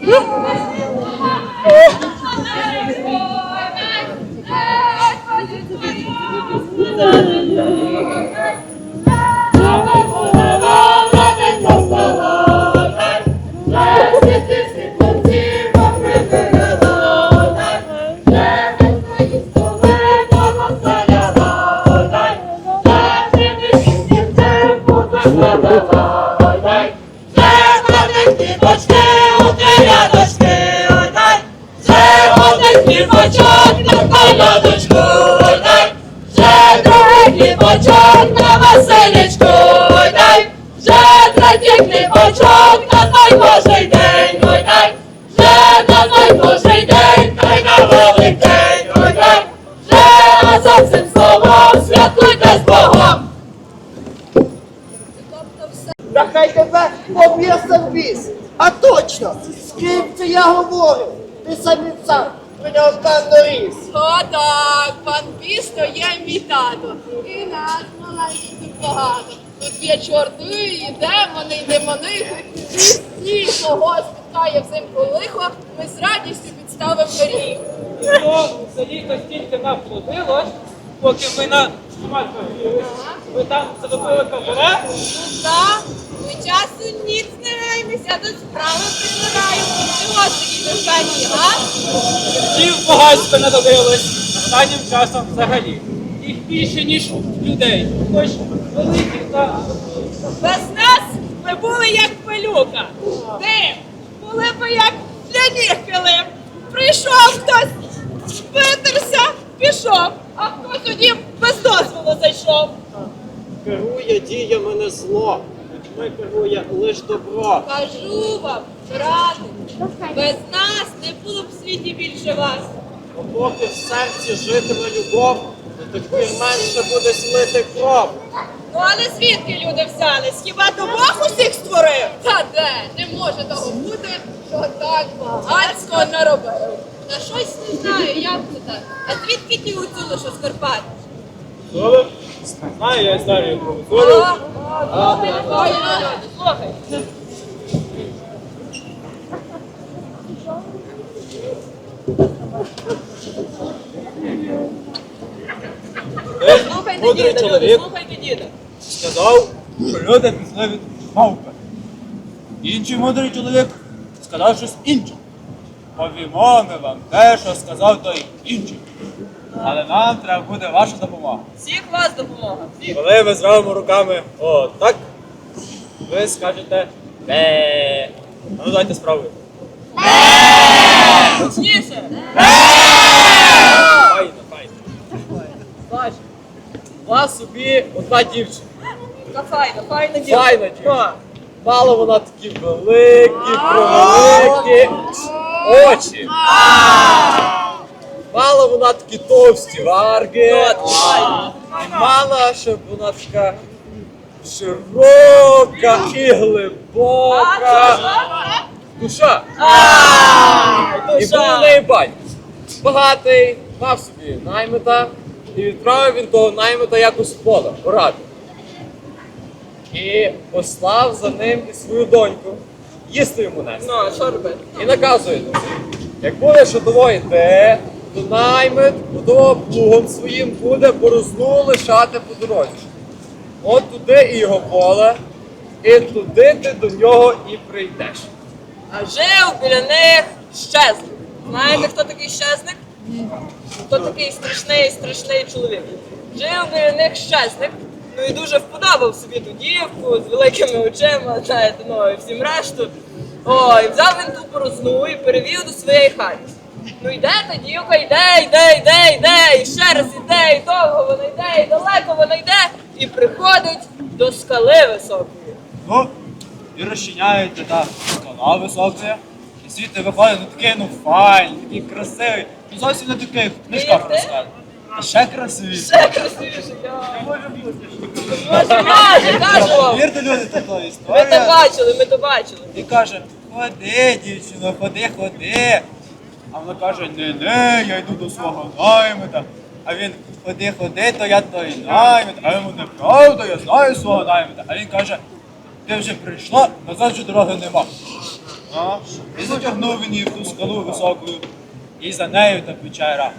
Yok. Біс. А точно, з ким це я говорю? Ти самі сам про нього певно ріс. О, так, пан Пісто є мій тато. І нас маленьких тут багато. Тут є чорти, і демони, і демонихи. І всі, кого спіткає взимку лихо, ми з радістю підставимо пиріг. Ну, за літо стільки наплодилось, поки ми на грілись. Ви там заробили кабаре? Так, ми часу ніц граємося, до справи прибираємо. Чого сидіти в пені, га? Ті в багатство надобилось. Останнім часом взагалі. Їх більше, ніж людей. Хоч великих та Без нас ми були як пилюка. Ти були б як для ніг килим. Прийшов хтось, витерся, пішов, а хтось у дім без дозволу зайшов. Керує діями не зло, людьми керує лиш добро. Кажу вам, брати, без нас не було б в світі більше вас. Бо поки в серці житиме любов, то тоді менше буде смити кров. Ну але звідки люди взялись? Хіба то Бог усіх створив? Та де? Не може того бути, що так багатсько наробив. Та щось не знаю, як це так. А звідки ті гуцули, що з Карпат? Знаю, я знаю про Соло. Слухай. Слухайте діда, люди, слухайте діда. сказав, що люди пішли від мавпи. Інший мудрий чоловік сказав щось інше. Повімо ми вам те, що сказав той інший. Але нам треба буде ваша допомога. Всіх вас допомога. Всіх. Коли ми зробимо руками отак, ви скажете бе. А Ну дайте спробуйте. Гучніше. Файно, файно. У вас собі одна дівчина. Та файна, файна діда. Файна дівчина. Мало вона такі великі, превеликі очі. Мало вона такі товсті варги. І мала, щоб вона така широка і глибока. Душа. І був у неї батько. Багатий, мав собі наймита, і відправив він того наймита якось в поле. І послав за ним і свою доньку їсти йому нести. Ну, а що робити? І наказує, як буде що того йде, то наймит будова плугом своїм буде борозну лишати по дорозі. От туди і його поле, і туди ти до нього і прийдеш. А жив біля них щезник. Знаєте, хто такий щезник? Хто такий страшний, страшний чоловік? Жив біля них щезник, ну і дуже вподобав собі ту дівку з великими очима, знаєте, ну і всім решту. О, і взяв він ту порозну і перевів до своєї хати. Ну йде та дівка, йде, йде, йде, йде, і ще раз йде, і довго вона йде, і далеко вона йде, і приходить до скали високої. Ну, і розчиняєте та скала висока, і світи виходить ну такий, ну файний, такий красивий. Ну зовсім не такий в книжках ти? розказує. Та ще красивіше. Ще красивіше, я. Може. Кажу вам. Вірте, люди, така Ми то історія. бачили, ми то бачили. І каже, ходи, дівчино, ходи, ходи. А вона каже, не, не, я йду до свого наймита. А він, ходи, ходи, то я той наймит. А йому неправда, я знаю свого наймита. А він каже, ти вже прийшла, назад вже дороги нема. А? І затягнув він її в ту скалу високою і за нею та печера.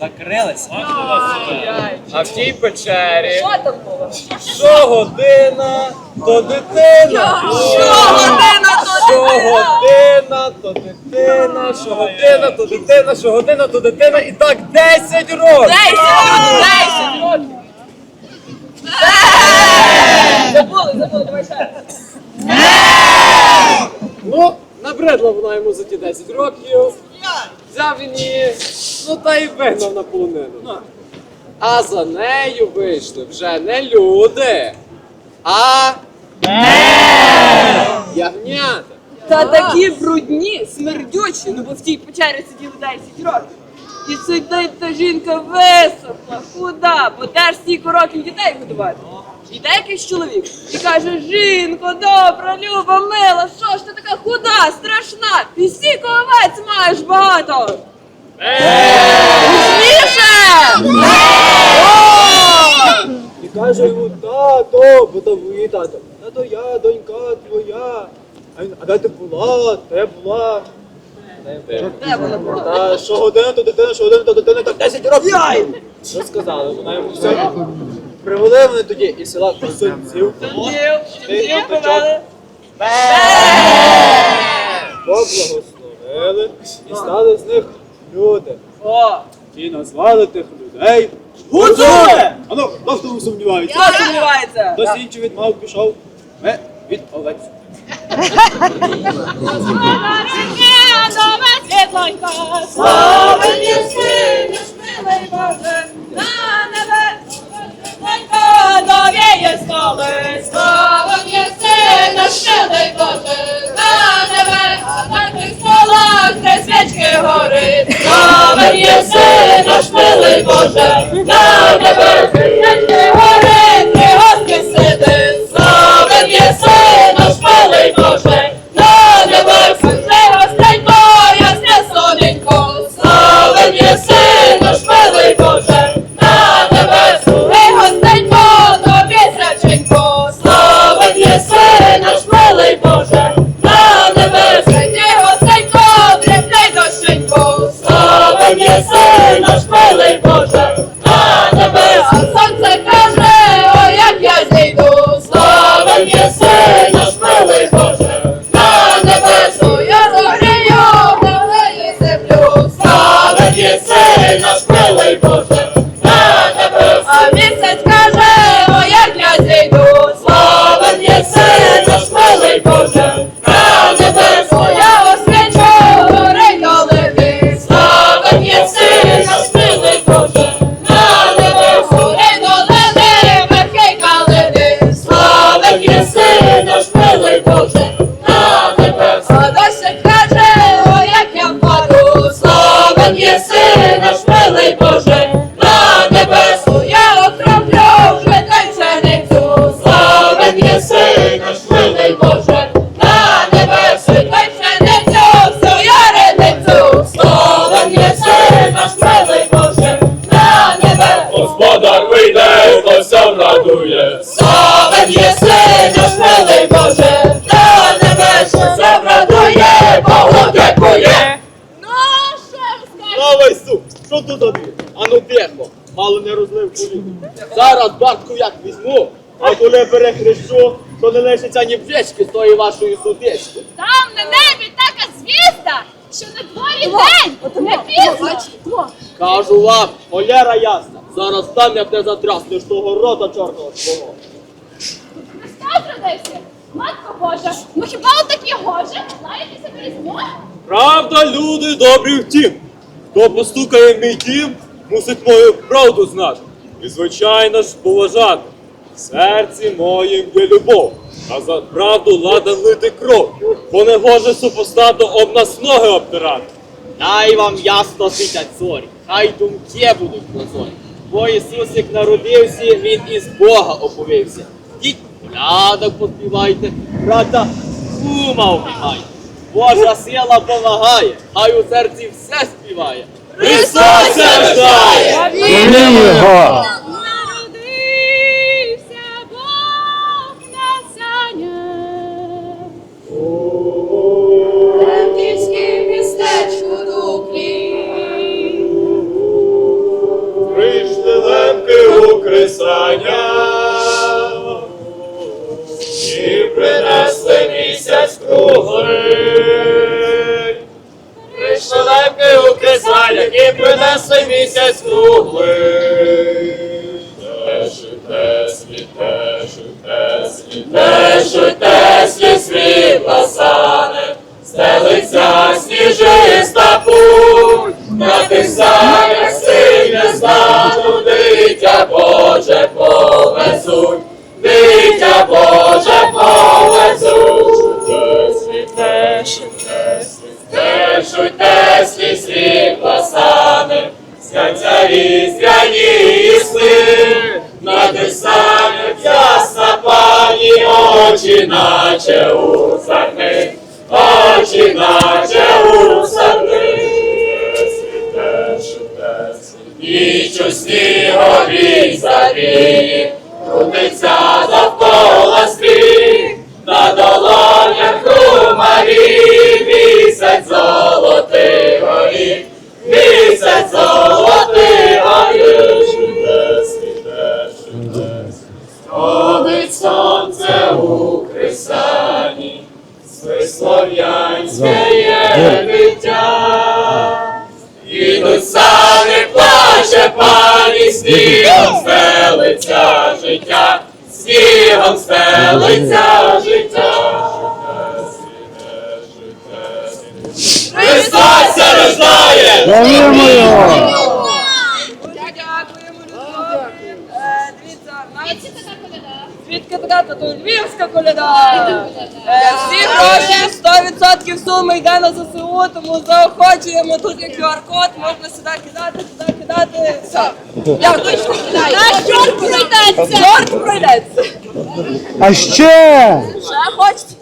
Закрилася. Ай-яй. А в тій печері Що там було? щогодина то дитина. Щогодина то Щогодина то дитина, щогодина то дитина, щогодина то дитина. І так 10 років. Десять років! Забули, забули, давай ще раз. Ну, набридла вона йому за ті 10 років. Взяв він її, ну та й вигнав на полонину. А за нею вийшли вже не люди, а ягнята. Та такі брудні, смердючі, ну бо в тій печері сиділи 10 років. І сидить та жінка висохла, худа, бо де ж стільки років дітей годувати. Іде якийсь чоловік і каже, жінко, добра, люба, мила, що ж ти така худа, страшна, і стільки овець маєш багато. Гучніше! І каже йому, тато, бо то ви тато. Тато я, донька твоя. А він, а де ти була? Де була? Де вона була? Та що година, то дитина, що година, то дитина, так 10 років. Що сказали? Вона йому все. Привели вони тоді із села Косинців. Дів, дів повели. Поблагословили і стали з них люди. О, Ті назвали тих людей Гуцули! Ану, хто в тому сумнівається? хто сумнівається? Хтось інший від мав пішов, ми від овець. Слава єси, наш милий Боже, на небес, єси, наш милий Боже, Що тут тобі? Ану тихо, мало не розлив коліну. Зараз бартку як візьму, а коли перехрещу, то не лишиться ні вжечки з тої вашої судечки. Там на небі така звізда, що на дворі день, не пізно. Кажу вам, холєра ясна, зараз там як не затряснеш того рота чорного свого. Христос родився. Матко Божа, ну хіба отакі гоже? Лаєтеся пізно? Правда, люди добрі втім. Хто постукає мій дім, мусить мою правду знати. І, звичайно ж, поважати. В серці моїм є любов, а за правду ладен лити кров, бо не гоже супостату об нас ноги обтирати. Дай вам ясно світять зорі, хай думки будуть прозорі. Бо Ісусик народився, Він із Бога оповився. Діть, колядок поспівайте, брата кума обіймайте. Божа сила помагає, хай у серці все співає. Христос рождає! Народився Jesus, no way. Ніч у сніговій завії, крутиться довкола скрізь, на долонях у Марії місяць золотий горіх, місяць золотий горіх. Сходить сонце у Христині, Свислов'янське є дитя. Ідуть сани, плаче пані, снігом стелиться життя, снігом стелиться життя. Христос рождає! Дуже дякуємо, Дякуємо. Е, Дивіться, навіть. Звідки така, то львівська коляда. Е, Всі гроші, 100% суми йде на ЗСУ, тому заохочуємо, тут є QR-код, можна сюди кидати, сюди кидати. Все. Дякую. Наш чорт пройдеться. Чорт пройдеться. А ще! Ще хочете?